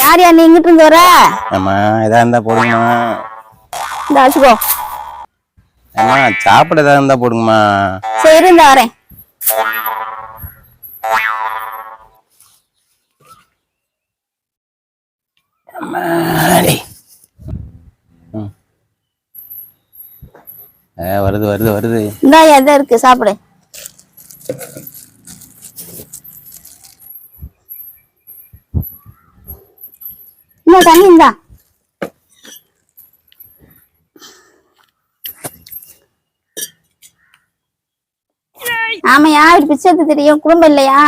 யார் யார் நீ இங்கிட்டு இருந்து வர? அம்மா எதா இருந்தா போடுங்கம்மா. இந்த அம்மா சாப்பிட எதா இருந்தா போடுங்கம்மா. சரி இந்த வரேன். வருது வருது வருது. இந்தா எதை இருக்கு சாப்பிடு. இந்த தண்ணி இந்தா ஆமையா இப்படி பிச்சை எடுத்து தெரியும். குடும்பம் இல்லையா?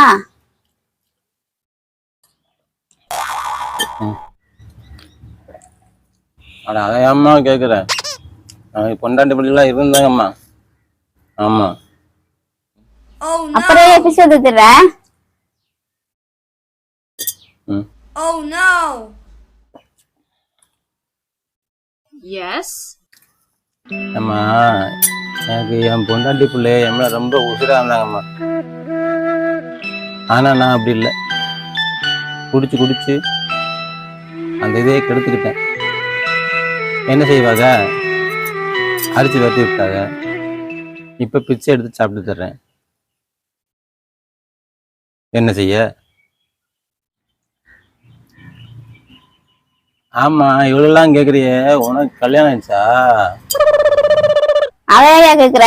அட அதை அம்மா கேட்குறேன் பொண்டாட்டி பிள்ளைலாம் இருந்தாங்கம்மா ஆமா. Oh no! அப்படியே பிச்சை எடுத்து தர்ற ம். Oh no! எஸ் அம்மா எனக்கு என் பொண்டாட்டி பிள்ளை என் ரொம்ப உசுரா இருந்தாங்கம்மா. ஆனா நான் அப்படி இல்லை. குடிச்சு குடிச்சு அந்த இதையே கெடுத்துக்கிட்டேன். என்ன செய்வாங்க அரிசி வறுத்து விட்டாங்க இப்ப பிச்சை எடுத்து சாப்பிட்டு தர்றேன். என்ன செய்ய? ஆமா இவ்வளவுலாம் கேக்குறியே உனக்கு கல்யாணம் ஆயிடுச்சா? அதையா கேக்குற.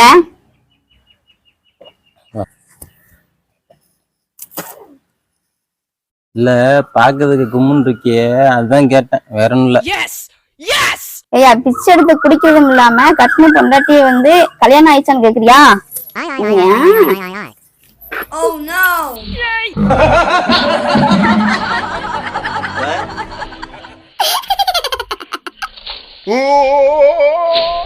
இல்ல பாக்குறதுக்கு கும்முன்னு இருக்கியே அதுதான் கேட்டேன் வேற ஒண்ணும் இல்ல. ஐயா பிச்சை எடுத்து குடிக்கிறதும் இல்லாம கட்டின பொண்டாட்டிய வந்து கல்யாணம் ஆயிடுச்சான்னு கேக்குறியா? ஏன்? Ooh!